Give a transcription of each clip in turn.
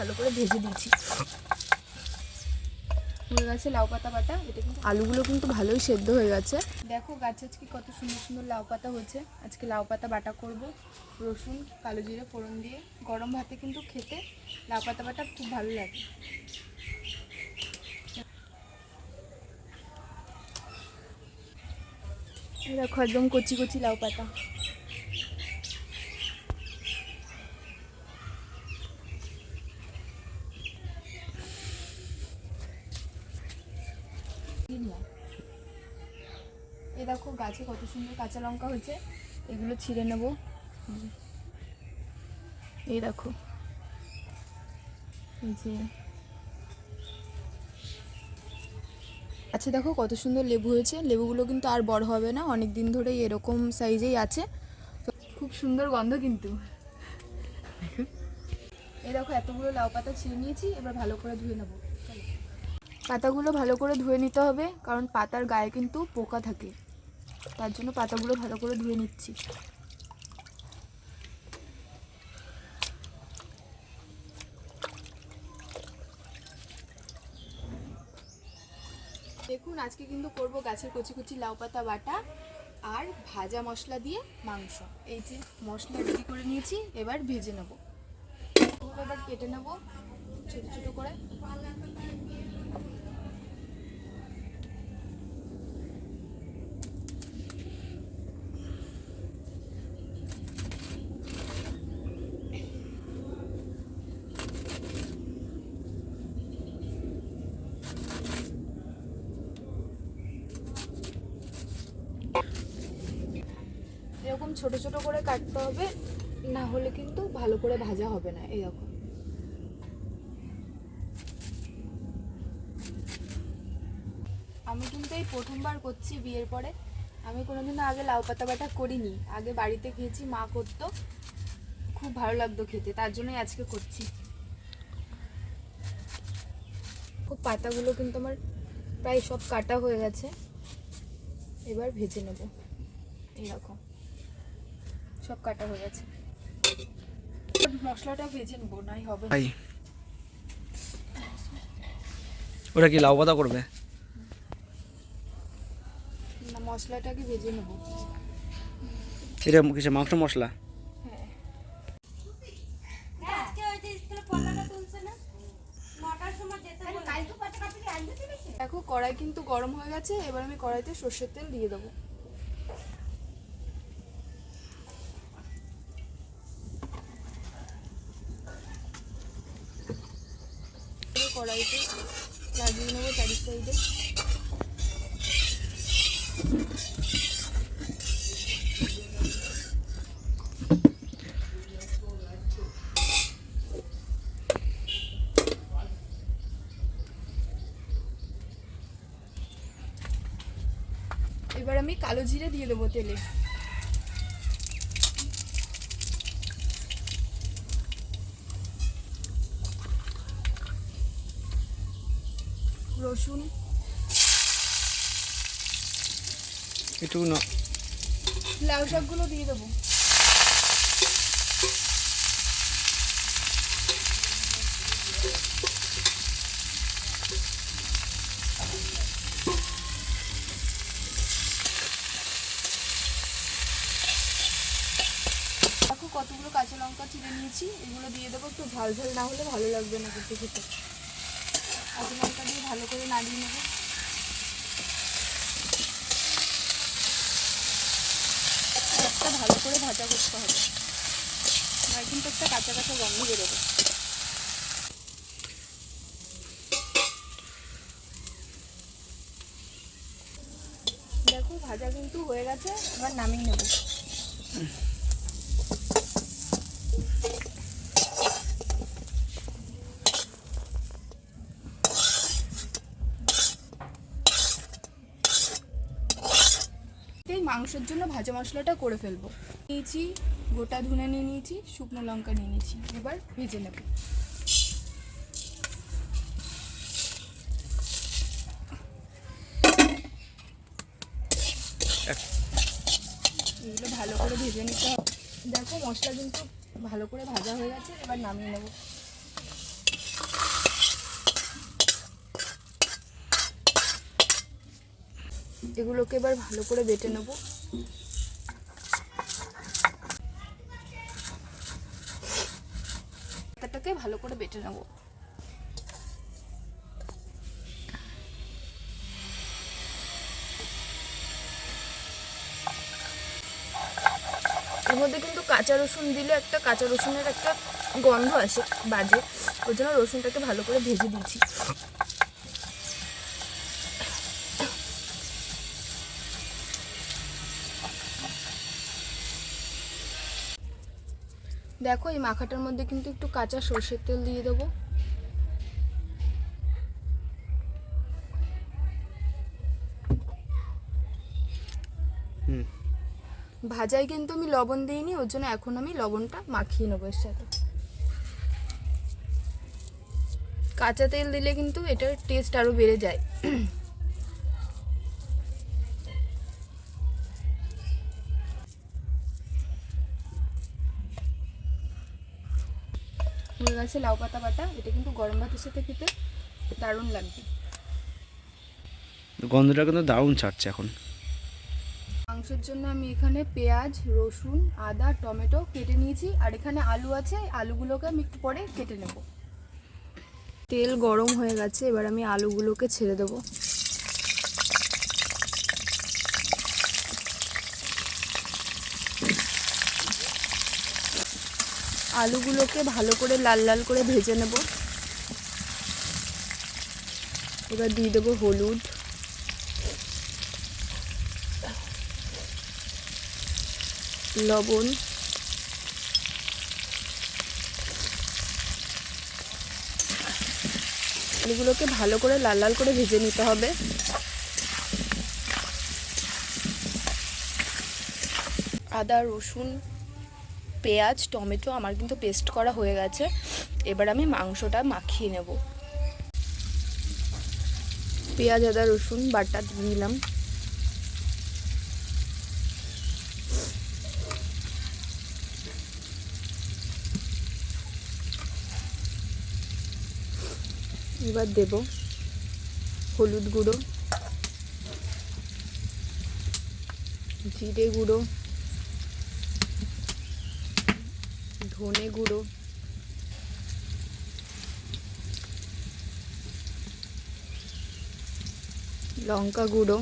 ভালো করে ভেজে দিয়েছি হয়ে গেছে লাউ পাতা বাটা। এটা কিন্তু আলুগুলো কিন্তু ভালোই সেদ্ধ হয়ে গেছে। দেখো গাছে আজকে কত সুন্দর সুন্দর লাউ পাতা হয়েছে। আজকে লাউ পাতা বাটা করব রসুন, কালো জিরে, ফোড়ন দিয়ে। গরম ভাতে কিন্তু খেতে লাউ পাতা বাটা খুব ভালো লাগে। দেখো একদম কচি কচি লাউ পাতা এই দেখো গাছে কত সুন্দর কাঁচা লঙ্কা হয়েছে, এগুলো ছিঁড়ে নেব। এই দেখো। এই যে। আচ্ছা দেখো কত সুন্দর লেবু হয়েছে, লেবুগুলো কিন্তু আর বড় হবে না অনেক দিন ধরেই এরকম সাইজেই আছে। তো খুব সুন্দর গন্ধ কিন্তু। এই দেখো এতগুলো লাউ পাতা ছিঁড়ে নিয়েছি, এবার ভালো করে ধুয়ে নেব। পাতাগুলো ভালো করে ধুয়ে নিতে হবে, কারণ পাতার গায়ে কিন্তু পোকা থাকে। তার জন্য পাতাগুলো ভালো করে ধুয়ে নিচ্ছি। দেখুন, আজকে কিন্তু করব গাছের কচি কচি লাউ পাতা বাটা আর ভাজা মশলা দিয়ে মাংস। এই যে মশলা রেডি করে নিয়েছি, এবার ভেজে নেব। এবার কেটে নেব ছোট ছোট করে এরকম ছোট ছোট করে কাটতে হবে, না হলে কিন্তু ভালো করে ভাজা হবে না, এরকম। আমি কিন্তু এই প্রথমবার করছি বিয়ের পরে। আমি কোনোদিনও আগে লাউ পাতা বাটা করিনি, আগে বাড়িতে খেয়েছি, মা করতো। খুব ভালো লাগতো খেতে, তার জন্যই আজকে করছি। খুব পাতাগুলো কিন্তু আমার প্রায় সব কাটা হয়ে গেছে। এবার ভেজে নেব এইরকম সব কাটা হয়ে গেছে। মশলাটা ভেজে নেব নাই হবে। ভাই ওটা কি লাউ পাতা করবে? না মশলাটাকে ভেজে নেব। এটা কিছু মাংস মশলা? হ্যাঁ। দেখো কড়াই কিন্তু গরম হয়ে গেছে এবার আমি কড়াইতে সর্ষের তেল দিয়ে দেবো। কড়াইতে লাগিয়ে নেব চারি সাইডে। এবার আমি কালো জিরে দিয়ে দেবো তেলে। রসুন। একটু না লাউ শাকগুলো দিয়ে দেবো। দেখো কতগুলো কাঁচা লঙ্কা চিড়ে নিয়েছি এগুলো দিয়ে দেবো। একটু ঝাল ঝাল না হলে ভালো লাগবে না খেতে খেতে। ভালো করে নাড়িয়ে নেব। একটা ভালো করে ভাজা করতে হবে। আর কিন্তু একটা কাঁচা কাঁচা গন্ধ বেরোবে। দেখো, ভাজা কিন্তু হয়ে গেছে, এবার নামিয়ে নেব এই মাংসের জন্য ভাজা মশলাটা করে ফেলব। নিয়েছি, গোটা ধুনে নিয়ে নিয়েছি, শুকনো লঙ্কা নিয়ে নিয়েছি, এবার ভেজে নেব। এগুলো ভালো করে ভেজে নিতে হবে। দেখো মশলা কিন্তু ভালো করে ভাজা হয়ে গেছে, এবার নামিয়ে নেব। এগুলোকে এবার ভালো করে বেটে নেব। পাতাটাকে ভালো করে বেটে নেব। এর মধ্যে কিন্তু কাঁচা রসুন দিলে একটা কাঁচা রসুনের একটা গন্ধ আসে বাজে। ওই জন্য রসুনটাকে ভালো করে ভেজে দিয়েছি। দেখো এই মাখাটার মধ্যে কিন্তু একটু কাঁচা সর্ষের তেল দিয়ে দেবো। হুম। ভাজায় কিন্তু আমি লবণ দিইনি ওর জন্য এখন আমি লবণটা মাখিয়ে নেব এর সাথে। কাঁচা তেল দিলে কিন্তু এটার টেস্ট আরও বেড়ে যায়। হয়ে গেছে লাউ পাতা বাটা এটা কিন্তু গরম ভাতের সাথে খেতে দারুণ লাগবে। গন্ধটা কিন্তু দারুণ ছাড়ছে এখন। মাংসের জন্য আমি এখানে পেঁয়াজ রসুন আদা টমেটো কেটে নিয়েছি আর এখানে আলু আছে আলুগুলোকে আমি একটু পরে কেটে নেব। তেল গরম হয়ে গেছে এবার আমি আলুগুলোকে ছেড়ে দেবো। আলুগুলোকে ভালো করে লাল লাল করে ভেজে নেব। এবার দিয়ে দেবো হলুদ। লবণ। আলুগুলোকে ভালো করে লাল লাল করে ভেজে নিতে হবে। আদা, রসুন পেঁয়াজ, টমেটো আমার কিন্তু পেস্ট করা হয়ে গেছে। এবার আমি মাংসটা মাখিয়ে নেব। পেঁয়াজ, আদা, রসুন, বাটা দিয়ে দিলাম। এবার দেব হলুদ গুঁড়ো, জিরে গুঁড়ো। ধনে গুঁড়ো। লঙ্কা গুঁড়ো।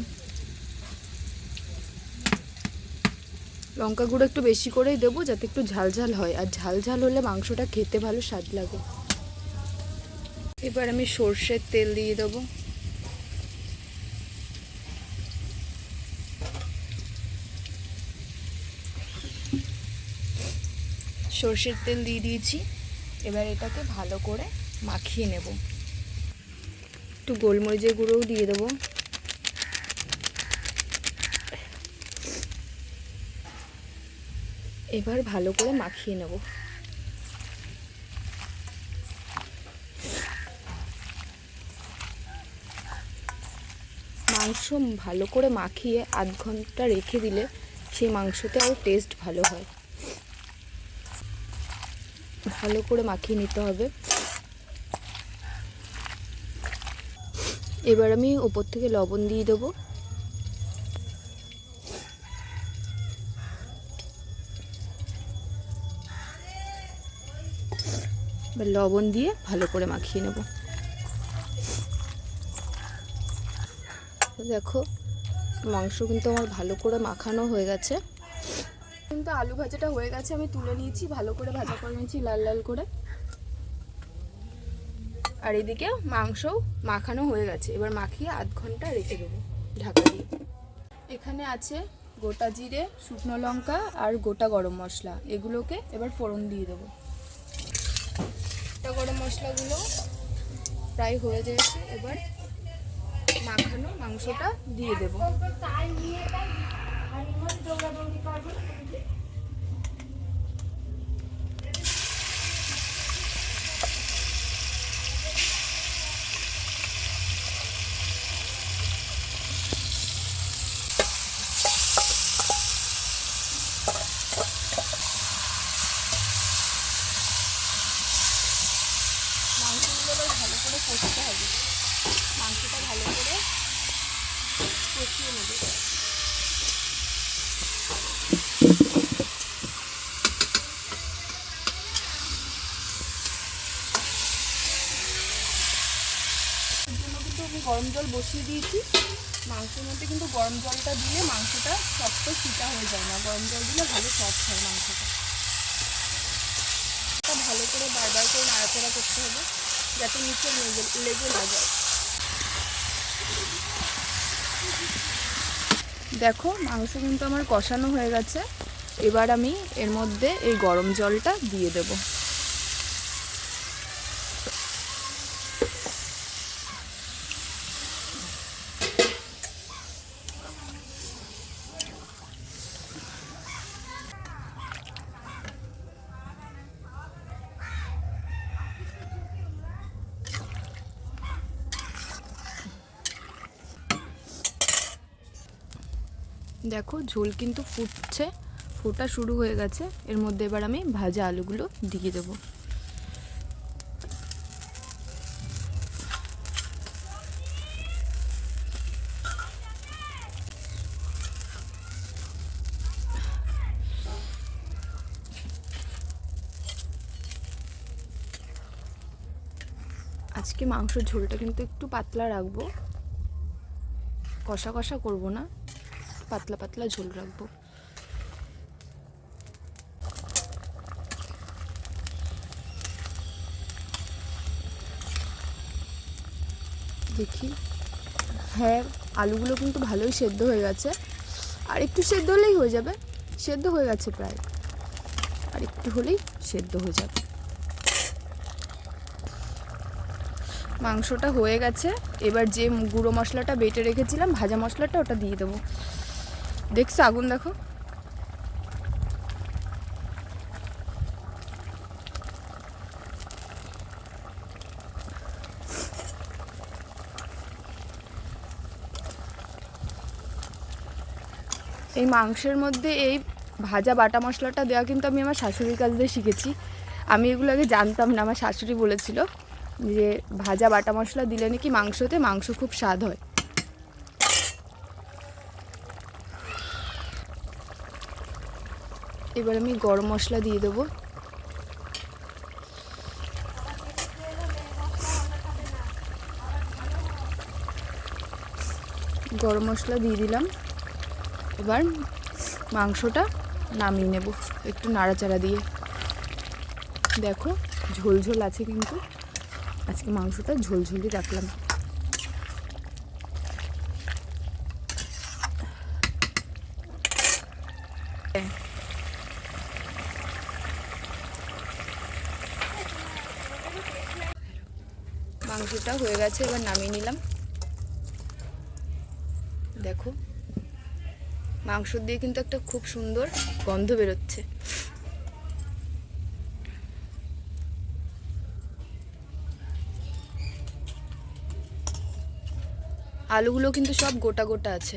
লঙ্কা গুঁড়ো একটু বেশি করেই দেবো যাতে একটু ঝাল ঝাল হয়। আর ঝাল ঝাল হলে মাংসটা খেতে ভালো স্বাদ লাগে। এবার আমি সর্ষের তেল দিয়ে দেবো। সর্ষের তেল দিয়ে দিয়েছি। এবার এটাকে ভালো করে মাখিয়ে নেব। একটু গোলমরিচের গুঁড়োও দিয়ে দেবো। এবার ভালো করে মাখিয়ে নেব। মাংস ভালো করে মাখিয়ে আধ ঘণ্টা রেখে দিলে সেই মাংসতে আরও টেস্ট ভালো হয়। ভালো করে মাখিয়ে নিতে হবে। এবার আমি ওপর থেকে লবণ দিয়ে দেবো। এবার লবণ দিয়ে ভালো করে মাখিয়ে নেব। দেখো, মাংস কিন্তু আমার ভালো করে মাখানো হয়ে গেছে। কিন্তু আলু ভাজাটা হয়ে গেছে, আমি তুলে নিয়েছি, ভালো করে ভাজা করে নিয়েছি, লাল লাল করে। আর এদিকে মাংস মাখানো হয়ে গেছে, এবার মাখিয়ে আধ ঘণ্টা রেখে দেবো ঢাকা দিয়ে। এখানে আছে গোটা জিরে, শুকনো লঙ্কা আর গোটা গরম মশলা, এগুলোকে এবার ফোড়ন দিয়ে দেবো। গোটা গরম মশলাগুলো প্রায় হয়ে গেছে, এবার মাখানো মাংসটা দিয়ে দেবো মাংসগুলো এবার ভালো করে কষতে হবে মাংসটা ভালো করে কষিয়ে নেবে এর জন্য কিন্তু আমি গরম জল বসিয়ে দিয়েছি। মাংসের মধ্যে কিন্তু গরম জলটা দিলে মাংসটা শক্ত সিটা হয়ে যায় না। গরম জল দিলে ভালো সফট হয় মাংসটা। ভালো করে বারবার করে নাড়াচাড়া করতে হবে, যাতে নিচে লেগে না যায়। দেখো, মাংস কিন্তু আমার কষানো হয়ে গেছে। এবার আমি এর মধ্যে এই গরম জলটা দিয়ে দেবো। দেখো, ঝোল কিন্তু ফুটছে। ফোটা শুরু হয়ে গেছে। এর মধ্যে এবার আমি ভাজা আলুগুলো দিয়ে দেবো। আজকে মাংসর ঝোলটা কিন্তু একটু পাতলা রাখব। কষা কষা করব না। পাতলা পাতলা ঝোল রাখব। দেখি। হ্যাঁ আলুগুলো কিন্তু ভালোই সেদ্ধ হয়ে গেছে। আর একটু সেদ্ধ হলেই হয়ে যাবে। সেদ্ধ হয়ে গেছে প্রায়। আর একটু হলেই সেদ্ধ হয়ে যাবে। মাংসটা হয়ে গেছে। এবার যে গুঁড়ো মশলাটা বেটে রেখেছিলাম, ভাজা মশলাটা ওটা দিয়ে দেবো। দেখছ আগুন দেখো। এই মাংসের মধ্যে এই ভাজা বাটা মশলাটা দেওয়া কিন্তু আমি আমার শাশুড়ির কাছ দিয়ে শিখেছি। আমি এগুলো আগে জানতাম না, আমার শাশুড়ি বলেছিল যে ভাজা বাটা মশলা দিলে নাকি মাংসতে মাংস খুব স্বাদ হয়। এবার আমি গরম মশলা দিয়ে দেবো। গরম মশলা দিয়ে দিলাম। এবার মাংসটা নামিয়ে নেব একটু নাড়াচাড়া দিয়ে। দেখো, ঝোল ঝোল আছে কিন্তু। আজকে মাংসটা ঝোলঝোলই রাখলাম। মাংসটা হয়ে গেছে, এবার নামিয়ে নিলাম। দেখো মাংস দিয়ে কিন্তু একটা খুব সুন্দর গন্ধ বেরোচ্ছে। আলুগুলো কিন্তু সব গোটা গোটা আছে।